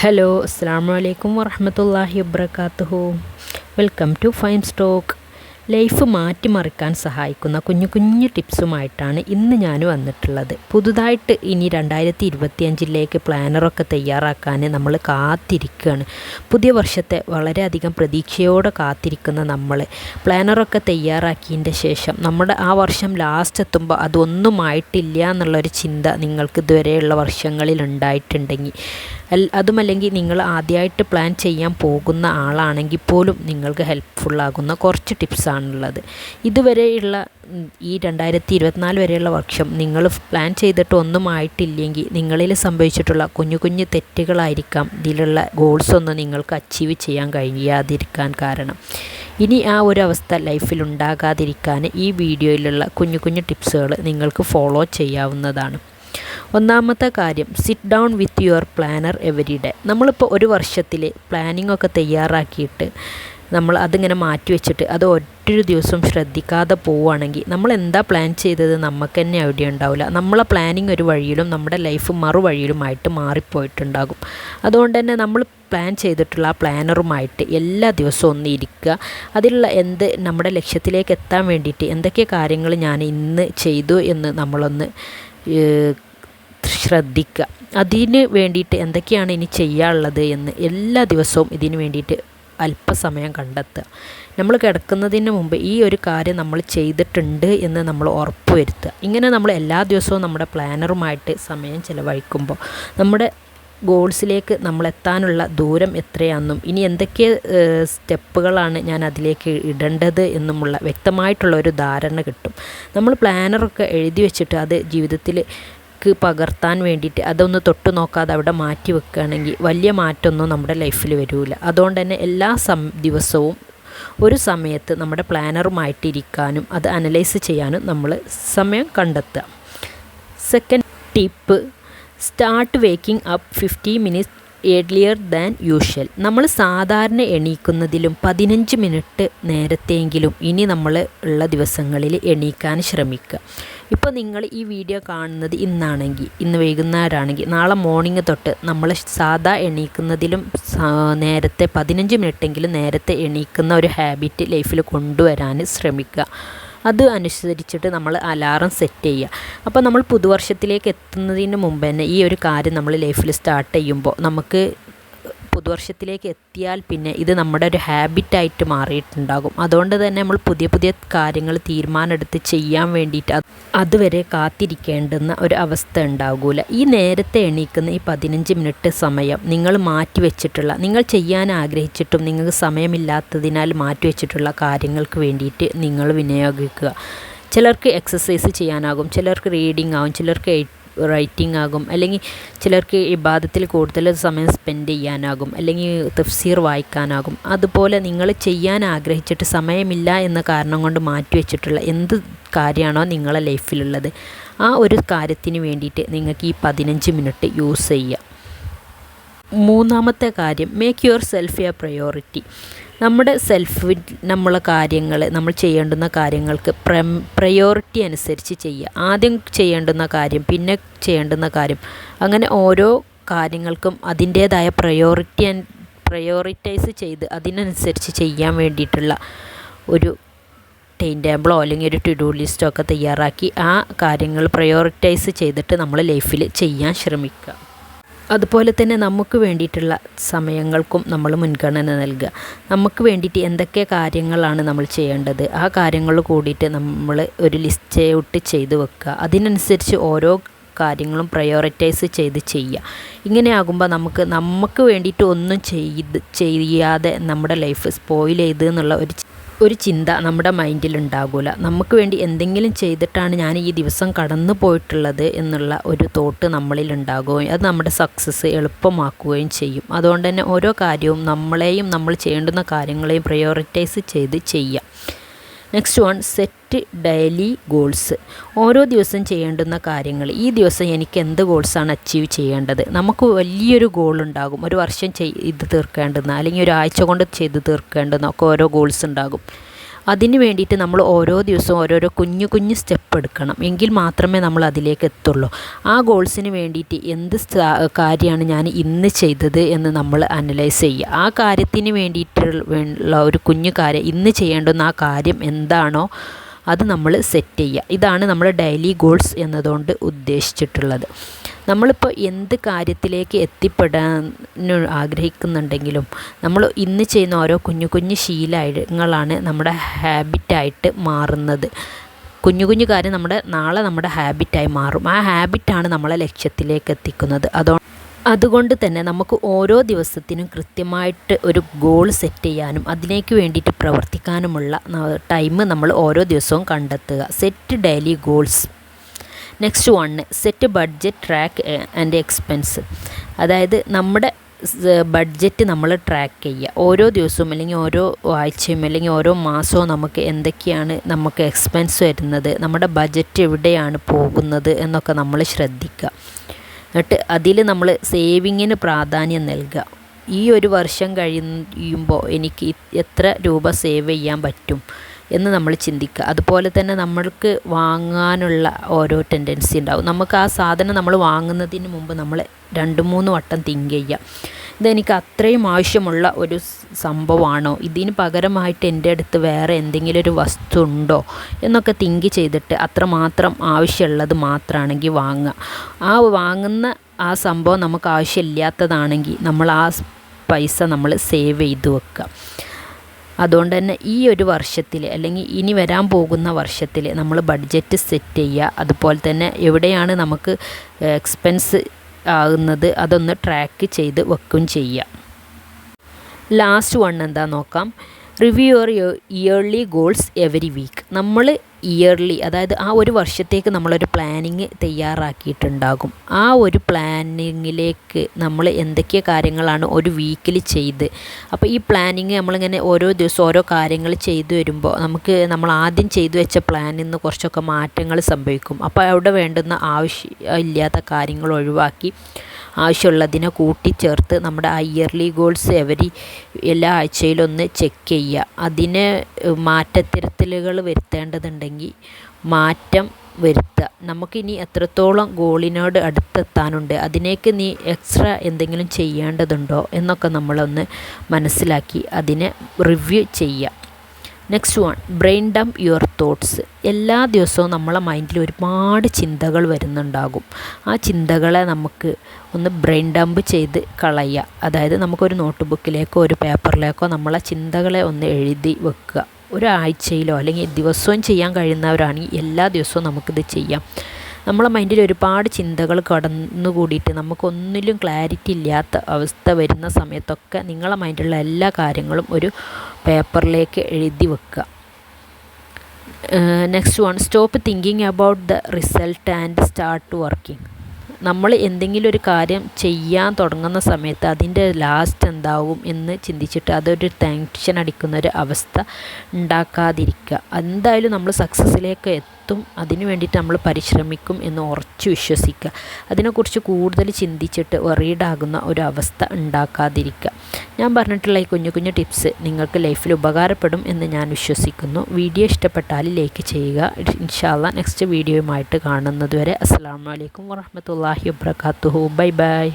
Hello അസ്സാം വലൈക്കും വറഹമത്തല്ലാഹി വബർക്കാത്തുഹു welcome to fine stock life മാറ്റിമറിക്കാൻ സഹായിക്കുന്ന കുഞ്ഞു കുഞ്ഞു ടിപ്സുമായിട്ടാണ് ഇന്ന് ഞാൻ വന്നിട്ടുള്ളത്. പുതുതായിട്ട് ഇനി രണ്ടായിരത്തി ഇരുപത്തിയഞ്ചിലേക്ക് പ്ലാനറൊക്കെ തയ്യാറാക്കാൻ നമ്മൾ കാത്തിരിക്കുകയാണ്. പുതിയ വർഷത്തെ വളരെയധികം പ്രതീക്ഷയോടെ കാത്തിരിക്കുന്ന നമ്മൾ പ്ലാനറൊക്കെ തയ്യാറാക്കിയതിന്റെ ശേഷം നമ്മുടെ ആ വർഷം ലാസ്റ്റ് എത്തുമ്പോൾ അതൊന്നും ആയിട്ടില്ല എന്നുള്ളൊരു ചിന്ത നിങ്ങൾക്ക് ഇതുവരെയുള്ള വർഷങ്ങളിൽ ഉണ്ടായിട്ടുണ്ടെങ്കിൽ. അതുമല്ലെങ്കിൽ നിങ്ങൾ ആദ്യമായിട്ട് പ്ലാൻ ചെയ്യാൻ പോകുന്ന ആളാണെങ്കിൽ പോലും നിങ്ങൾക്ക് ഹെൽപ്ഫുള്ളാകുന്ന കുറച്ച് ടിപ്സാണുള്ളത് ഇതുവരെയുള്ള ഈ രണ്ടായിരത്തി ഇരുപത്തിനാല് വരെയുള്ള വർഷം നിങ്ങൾ പ്ലാൻ ചെയ്തിട്ട് ഒന്നും ആയിട്ടില്ലെങ്കിൽ നിങ്ങളിൽ സംഭവിച്ചിട്ടുള്ള കുഞ്ഞു കുഞ്ഞു തെറ്റുകളായിരിക്കാം. ഇതിലുള്ള ഗോൾസ് ഒന്നും നിങ്ങൾക്ക് അച്ചീവ് ചെയ്യാൻ കഴിയാതിരിക്കാൻ കാരണം. ഇനി ആ ഒരു അവസ്ഥ ലൈഫിൽ ഉണ്ടാകാതിരിക്കാൻ ഈ വീഡിയോയിലുള്ള കുഞ്ഞു കുഞ്ഞു ടിപ്സുകൾ നിങ്ങൾക്ക് ഫോളോ ചെയ്യാവുന്നതാണ്. ഒന്നാമത്തെ കാര്യം sit down with your planner every day നമ്മളിപ്പോൾ ഒരു വർഷത്തിൽ പ്ലാനിംഗ് ഒക്കെ തയ്യാറാക്കിയിട്ട് നമ്മൾ അതിങ്ങനെ മാറ്റി വെച്ചിട്ട് അത് ഒറ്റൊരു ദിവസം ശ്രദ്ധിക്കാതെ പോവുകയാണെങ്കിൽ നമ്മൾ എന്താ പ്ലാൻ ചെയ്തത് നമുക്ക് തന്നെ ഐഡിയ ഉണ്ടാവില്ല നമ്മളെ പ്ലാനിങ് ഒരു വഴിയിലും നമ്മുടെ ലൈഫ് മറുവഴിയിലുമായിട്ട് മാറിപ്പോയിട്ടുണ്ടാകും. അതുകൊണ്ട് തന്നെ നമ്മൾ പ്ലാൻ ചെയ്തിട്ടുള്ള ആ പ്ലാനറുമായിട്ട് എല്ലാ ദിവസവും ഒന്ന് ഇരിക്കുക. അതിലുള്ള എന്ത് നമ്മുടെ ലക്ഷ്യത്തിലേക്ക് എത്താൻ വേണ്ടിയിട്ട് എന്തൊക്കെ കാര്യങ്ങൾ ഞാൻ ഇന്ന് ചെയ്തു എന്ന് നമ്മളൊന്ന് ശ്രദ്ധിക്കുക അതിന് വേണ്ടിയിട്ട് എന്തൊക്കെയാണ് ഇനി ചെയ്യാനുള്ളത് എന്ന് എല്ലാ ദിവസവും ഇതിന് വേണ്ടിയിട്ട് അല്പസമയം കണ്ടെത്തുക. നമ്മൾ കിടക്കുന്നതിന് മുമ്പ് ഈ ഒരു കാര്യം നമ്മൾ ചെയ്തിട്ടുണ്ട് എന്ന് നമ്മൾ ഉറപ്പ് വരുത്തുക. ഇങ്ങനെ നമ്മൾ എല്ലാ ദിവസവും നമ്മുടെ പ്ലാനറുമായിട്ട് സമയം ചിലവഴിക്കുമ്പോൾ നമ്മുടെ ഗോൾസിലേക്ക് നമ്മൾ എത്താനുള്ള ദൂരം എത്രയാണെന്നും ഇനി എന്തൊക്കെ സ്റ്റെപ്പുകളാണ് ഞാൻ അതിലേക്ക് ഇടേണ്ടത് എന്നുമുള്ള വ്യക്തമായിട്ടുള്ള ഒരു ധാരണ കിട്ടും. നമ്മൾ പ്ലാനറൊക്കെ എഴുതി വെച്ചിട്ട് അത് ജീവിതത്തിൽ പകർത്താൻ വേണ്ടിയിട്ട് അതൊന്ന് തൊട്ട് നോക്കാതെ അവിടെ മാറ്റി വെക്കുകയാണെങ്കിൽ വലിയ മാറ്റമൊന്നും നമ്മുടെ ലൈഫിൽ വരില്ല. അതുകൊണ്ട് തന്നെ എല്ലാ സം ദിവസവും ഒരു സമയത്ത് നമ്മുടെ പ്ലാനറുമായിട്ടിരിക്കാനും അത് അനലൈസ് ചെയ്യാനും നമ്മൾ സമയം കണ്ടെത്തുക. Second tip start waking up fifty minutes earlier than usual. നമ്മൾ സാധാരണ എണീക്കുന്നതിലും പതിനഞ്ച് മിനിറ്റ് നേരത്തെയെങ്കിലും ഇനി നമ്മൾ ഉള്ള ദിവസങ്ങളിൽ എണീക്കാൻ ശ്രമിക്കുക. ഇപ്പോൾ നിങ്ങൾ ഈ വീഡിയോ കാണുന്നത് ഇന്നാണെങ്കിൽ ഇന്ന് വൈകുന്നേരമാണെങ്കിൽ നാളെ മോർണിംഗ് തൊട്ട് നമ്മൾ സാധാ എണീക്കുന്നതിലും നേരത്തെ പതിനഞ്ച് മിനിറ്റെങ്കിലും നേരത്തെ എണീക്കുന്ന ഒരു ഹാബിറ്റ് ലൈഫിൽ കൊണ്ടുവരാൻ ശ്രമിക്കുക. അത് അനുസരിച്ചിട്ട് നമ്മൾ അലാറം സെറ്റ് ചെയ്യുക. അപ്പോൾ നമ്മൾ പുതുവർഷത്തിലേക്ക് എത്തുന്നതിന് മുമ്പ് തന്നെ ഈ ഒരു കാര്യം നമ്മൾ ലൈഫിൽ സ്റ്റാർട്ട് ചെയ്യുമ്പോൾ നമുക്ക് പുതുവർഷത്തിലേക്ക് എത്തിയാൽ പിന്നെ ഇത് നമ്മുടെ ഒരു ഹാബിറ്റായിട്ട് മാറിയിട്ടുണ്ടാകും. അതുകൊണ്ട് തന്നെ നമ്മൾ പുതിയ പുതിയ കാര്യങ്ങൾ തീരുമാനമെടുത്ത് ചെയ്യാൻ വേണ്ടിയിട്ട് അതുവരെ കാത്തിരിക്കേണ്ടുന്ന ഒരു അവസ്ഥ ഉണ്ടാകൂല. ഈ നേരത്തെ എണീക്കുന്ന ഈ പതിനഞ്ച് മിനിറ്റ് സമയം നിങ്ങൾ മാറ്റിവെച്ചിട്ടുള്ള നിങ്ങൾ ചെയ്യാൻ ആഗ്രഹിച്ചിട്ടും നിങ്ങൾക്ക് സമയമില്ലാത്തതിനാൽ മാറ്റിവെച്ചിട്ടുള്ള കാര്യങ്ങൾക്ക് വേണ്ടിയിട്ട് നിങ്ങൾ വിനിയോഗിക്കുക. ചിലർക്ക് എക്സസൈസ് ചെയ്യാനാകും ചിലർക്ക് റീഡിംഗ് ആകും ചിലർക്ക് റൈറ്റിംഗ് ആകും. അല്ലെങ്കിൽ ചിലർക്ക് ഇബാദത്തിൽ കൂടുതൽ സമയം സ്പെൻഡ് ചെയ്യാനാകും. അല്ലെങ്കിൽ തഫ്സീർ വായിക്കാനാകും. അതുപോലെ നിങ്ങൾ ചെയ്യാൻ ആഗ്രഹിച്ചിട്ട് സമയമില്ല എന്ന കാരണം കൊണ്ട് മാറ്റിവെച്ചിട്ടുള്ള എന്ത് കാര്യമാണോ നിങ്ങളെ ലൈഫിലുള്ളത്. ആ ഒരു കാര്യത്തിന് വേണ്ടിയിട്ട് നിങ്ങൾക്ക് ഈ പതിനഞ്ച് മിനിറ്റ് യൂസ് ചെയ്യുക മൂന്നാമത്തെ കാര്യം make your self a priority നമ്മുടെ സെൽഫ് നമ്മളെ കാര്യങ്ങൾ നമ്മൾ ചെയ്യേണ്ടുന്ന കാര്യങ്ങൾക്ക് പ്ര പ്രയോറിറ്റി അനുസരിച്ച് ചെയ്യുക. ആദ്യം ചെയ്യേണ്ടുന്ന കാര്യം പിന്നെ ചെയ്യേണ്ടുന്ന കാര്യം. അങ്ങനെ ഓരോ കാര്യങ്ങൾക്കും അതിന്റേതായ പ്രയോറിറ്റി പ്രയോറിറ്റൈസ് ചെയ്ത് അതിനനുസരിച്ച് ചെയ്യാൻ വേണ്ടിയിട്ടുള്ള ഒരു ടൈം ടേബിളോ അല്ലെങ്കിൽ ഒരു ടു ഡു ലിസ്റ്റോ ഒക്കെ തയ്യാറാക്കി ആ കാര്യങ്ങൾ പ്രയോറിറ്റൈസ് ചെയ്തിട്ട് നമ്മൾ ലൈഫിൽ ചെയ്യാൻ ശ്രമിക്കുക. അതുപോലെ തന്നെ നമുക്ക് വേണ്ടിയിട്ടുള്ള സമയങ്ങൾക്കും നമ്മൾ മുൻഗണന നൽകുക. നമുക്ക് വേണ്ടിയിട്ട് എന്തൊക്കെ കാര്യങ്ങളാണ് നമ്മൾ ചെയ്യേണ്ടത്? ആ കാര്യങ്ങൾ കൂടിയിട്ട് നമ്മൾ ഒരു ലിസ്റ്റ് ഔട്ട് ചെയ്ത് വെക്കുക. അതിനനുസരിച്ച് ഓരോ കാര്യങ്ങളും പ്രയോറിറ്റൈസ് ചെയ്ത് ചെയ്യുക. ഇങ്ങനെ ആകുമ്പോൾ നമുക്ക് നമുക്ക് വേണ്ടിയിട്ട് ഒന്നും ചെയ്ത് ചെയ്യാതെ നമ്മുടെ ലൈഫ് സ്പോയിൽ ചെയ്ത് എന്നുള്ള ഒരു ഒരു ചിന്ത നമ്മുടെ മൈൻഡിൽ ഉണ്ടാകില്ല നമുക്ക് വേണ്ടി എന്തെങ്കിലും ചെയ്തിട്ടാണ് ഞാൻ ഈ ദിവസം കടന്നു പോയിട്ടുള്ളത് എന്നുള്ള ഒരു തോട്ട് നമ്മളിൽ ഉണ്ടാകുകയും അത് നമ്മുടെ സക്സസ് എളുപ്പമാക്കുകയും ചെയ്യും. അതുകൊണ്ട് തന്നെ ഓരോ കാര്യവും നമ്മളെയും നമ്മൾ ചെയ്യേണ്ടുന്ന കാര്യങ്ങളെയും പ്രയോറിറ്റൈസ് ചെയ്ത് ചെയ്യാം. Next one set daily goals ഓരോ ദിവസം ചെയ്യേണ്ടുന്ന കാര്യങ്ങൾ. ഈ ദിവസം എനിക്ക് എന്ത് ഗോൾസാണ് അച്ചീവ് ചെയ്യേണ്ടത്? നമുക്ക് വലിയൊരു ഗോൾ ഉണ്ടാകും. ഒരു വർഷം ചെയ്ത് തീർക്കേണ്ടുന്ന അല്ലെങ്കിൽ ഒരാഴ്ച കൊണ്ട് ചെയ്ത് തീർക്കേണ്ടുന്ന ഒക്കെ ഓരോ ഗോൾസ് ഉണ്ടാകും. അതിന് വേണ്ടിയിട്ട് നമ്മൾ ഓരോ ദിവസവും ഓരോരോ കുഞ്ഞു കുഞ്ഞു സ്റ്റെപ്പ് എടുക്കണം. എങ്കിൽ മാത്രമേ നമ്മൾ അതിലേക്ക് എത്തുള്ളൂ. ആ ഗോൾസിന് വേണ്ടിയിട്ട് എന്ത് കാര്യമാണ് ഞാൻ ഇന്ന് ചെയ്തത് എന്ന് നമ്മൾ അനലൈസ് ചെയ്യുക. ആ കാര്യത്തിന് വേണ്ടിയിട്ടുള്ള ഒരു കുഞ്ഞു കാര്യം ഇന്ന് ചെയ്യേണ്ടുന്ന ആ കാര്യം എന്താണോ അത് നമ്മൾ സെറ്റ് ചെയ്യുക. ഇതാണ് നമ്മൾ ഡെയിലി ഗോൾസ് എന്നതുകൊണ്ട് ഉദ്ദേശിച്ചിട്ടുള്ളത്. നമ്മളിപ്പോൾ എന്ത് കാര്യത്തിലേക്ക് എത്തിപ്പെടാൻ ആഗ്രഹിക്കുന്നുണ്ടെങ്കിലും നമ്മൾ ഇന്ന് ചെയ്യുന്ന ഓരോ കുഞ്ഞു കുഞ്ഞു ശീലങ്ങളാണ് നമ്മുടെ ഹാബിറ്റായിട്ട് മാറുന്നത്. കുഞ്ഞു കുഞ്ഞു കാര്യം നമ്മുടെ നാളെ നമ്മുടെ ഹാബിറ്റായി മാറും. ആ ഹാബിറ്റാണ് നമ്മളെ ലക്ഷ്യത്തിലേക്ക് എത്തിക്കുന്നത്. അതോ അതുകൊണ്ട് തന്നെ നമുക്ക് ഓരോ ദിവസത്തിനും കൃത്യമായിട്ട് ഒരു ഗോൾ സെറ്റ് ചെയ്യാനും അതിലേക്ക് വേണ്ടിയിട്ട് പ്രവർത്തിക്കാനുമുള്ള ടൈം നമ്മൾ ഓരോ ദിവസവും കണ്ടെത്തുക. Set daily goals next one set budget track and expense അതായത് നമ്മുടെ ബഡ്ജറ്റ് നമ്മൾ ട്രാക്ക് ചെയ്യുക. ഓരോ ദിവസവും അല്ലെങ്കിൽ ഓരോ ആഴ്ചയും അല്ലെങ്കിൽ ഓരോ മാസവും നമുക്ക് എന്തൊക്കെയാണ് നമുക്ക് എക്സ്പെൻസ് വരുന്നത് നമ്മുടെ ബഡ്ജറ്റ് എവിടെയാണ് പോകുന്നത് എന്നൊക്കെ നമ്മൾ ശ്രദ്ധിക്കുക. എന്നിട്ട് അതിൽ നമ്മൾ സേവിങ്ങിന് പ്രാധാന്യം നൽകുക. ഈ ഒരു വർഷം കഴിയുമ്പോൾ എനിക്ക് എത്ര രൂപ സേവ് ചെയ്യാൻ പറ്റും എന്ന് നമ്മൾ ചിന്തിക്കുക. അതുപോലെ തന്നെ നമ്മൾക്ക് വാങ്ങാനുള്ള ഓരോ ടെൻഡൻസി ഉണ്ടാവും. നമുക്ക് ആ സാധനം നമ്മൾ വാങ്ങുന്നതിന് മുമ്പ് നമ്മൾ രണ്ട് മൂന്ന് വട്ടം തിങ്ക് ചെയ്യുക. ഇതെനിക്ക് അത്രയും ആവശ്യമുള്ള ഒരു സംഭവമാണോ? ഇതിന് പകരമായിട്ട് എന്റെ അടുത്ത് വേറെ എന്തെങ്കിലും ഒരു വസ്തു ഉണ്ടോ? എന്നൊക്കെ തിങ്ക് ചെയ്തിട്ട് അത്രമാത്രം ആവശ്യമുള്ളത് മാത്രമാണെങ്കിൽ വാങ്ങുക. ആ വാങ്ങുന്ന ആ സംഭവം നമുക്ക് ആവശ്യമില്ലാത്തതാണെങ്കിൽ നമ്മൾ ആ പൈസ നമ്മൾ സേവ് ചെയ്ത് വെക്കുക. അതുകൊണ്ട് തന്നെ ഈ ഒരു വർഷത്തിൽ അല്ലെങ്കിൽ ഇനി വരാൻ പോകുന്ന വർഷത്തിൽ നമ്മൾ ബഡ്ജറ്റ് സെറ്റ് ചെയ്യുക. അതുപോലെ തന്നെ എവിടെയാണ് നമുക്ക് എക്സ്പെൻസ് ആകുന്നത് അതൊന്ന് ട്രാക്ക് ചെയ്ത് വെക്കുകയും ചെയ്യാം. ലാസ്റ്റ് വൺ എന്താ നോക്കാം? Review your yearly goals every week നമ്മൾ ഇയർലി അതായത് ആ ഒരു വർഷത്തേക്ക് നമ്മളൊരു പ്ലാനിങ് തയ്യാറാക്കിയിട്ടുണ്ടാകും. ആ ഒരു പ്ലാനിങ്ങിലേക്ക് നമ്മൾ എന്തൊക്കെ കാര്യങ്ങളാണ് ഒരു വീക്കിൽ ചെയ്ത്? അപ്പോൾ ഈ പ്ലാനിങ് നമ്മളിങ്ങനെ ഓരോ ദിവസം ഓരോ കാര്യങ്ങൾ ചെയ്തു വരുമ്പോൾ നമുക്ക് നമ്മൾ ആദ്യം ചെയ്തു വെച്ച പ്ലാനിൽ നിന്ന് കുറച്ചൊക്കെ മാറ്റങ്ങൾ സംഭവിക്കും. അപ്പോൾ അവിടെ വേണ്ടുന്ന ആവശ്യം ഇല്ലാത്ത കാര്യങ്ങൾ ഒഴിവാക്കി ആവശ്യമുള്ളതിനെ കൂട്ടിച്ചേർത്ത് നമ്മുടെ ആ ഇയർലി ഗോൾസ് എവരി എല്ലാ ആഴ്ചയിലൊന്ന് ചെക്ക് ചെയ്യുക. അതിന് മാറ്റത്തിരുത്തലുകൾ വരുത്തേണ്ടതുണ്ടെങ്കിൽ മാറ്റം വരുത്തുക നമുക്കിനി എത്രത്തോളം ഗോളിനോട് അടുത്തെത്താനുണ്ട് അതിനേക്ക് നീ എക്സ്ട്രാ എന്തെങ്കിലും ചെയ്യേണ്ടതുണ്ടോ എന്നൊക്കെ നമ്മളൊന്ന് മനസ്സിലാക്കി അതിനെ റിവ്യൂ ചെയ്യുക next one brain dump your thoughts എല്ലാ ദിവസവും നമ്മളെ മൈൻഡിൽ ഒരുപാട് ചിന്തകൾ വരുന്നുണ്ടാകും. ആ ചിന്തകളെ നമുക്ക് ഒന്ന് ബ്രെയിൻ ഡംപ് ചെയ്ത് കളയുക. അതായത് നമുക്കൊരു നോട്ട് ബുക്കിലേക്കോ ഒരു പേപ്പറിലേക്കോ നമ്മളെ ചിന്തകളെ ഒന്ന് എഴുതി വെക്കുക. ഒരാഴ്ചയിലോ അല്ലെങ്കിൽ ദിവസവും ചെയ്യാൻ കഴിയുന്നവരാണെങ്കിൽ എല്ലാ ദിവസവും നമുക്കിത് ചെയ്യാം. നമ്മളെ മൈൻഡിൽ ഒരുപാട് ചിന്തകൾ കടന്നു കൂടിയിട്ട് നമുക്കൊന്നിലും ക്ലാരിറ്റി ഇല്ലാത്ത അവസ്ഥ വരുന്ന സമയത്തൊക്കെ നിങ്ങളെ മൈൻഡിലുള്ള എല്ലാ കാര്യങ്ങളും ഒരു പേപ്പറിലേക്ക് എഴുതി വെക്കുക. Next one stop thinking about the result and start working നമ്മൾ എന്തെങ്കിലും ഒരു കാര്യം ചെയ്യാൻ തുടങ്ങുന്ന സമയത്ത് അതിന്റെ ലാസ്റ്റ് എന്താവും എന്ന് ചിന്തിച്ചിട്ട് അതൊരു ടെൻഷൻ അടിക്കുന്ന ഒരു അവസ്ഥ ഉണ്ടാക്കാതിരിക്കുക. എന്തായാലും നമ്മൾ സക്സസ്സിലേക്ക് എത്തും അതിനു വേണ്ടിയിട്ട് നമ്മൾ പരിശ്രമിക്കും എന്ന് ഉറച്ചു വിശ്വസിക്കുക. അതിനെക്കുറിച്ച് കൂടുതൽ ചിന്തിച്ചിട്ട് വെറീഡാകുന്ന ഒരു ഉണ്ടാക്കാതിരിക്കുക. ഞാൻ പറഞ്ഞിട്ടുള്ള ഈ കുഞ്ഞു കുഞ്ഞു ടിപ്സ് നിങ്ങൾക്ക് ലൈഫിൽ ഉപകാരപ്പെടും എന്ന് ഞാൻ വിശ്വസിക്കുന്നു. വീഡിയോ ഇഷ്ടപ്പെട്ടാൽ ലൈക്ക് ചെയ്യുക. ഇൻഷാല്ല നെക്സ്റ്റ് വീഡിയോയുമായിട്ട് കാണുന്നതുവരെ അസ്സാം വലൈക്കും വാഹമത്തല്ലാഹി വാബർക്കാത്തുഹു ബൈ ബൈ.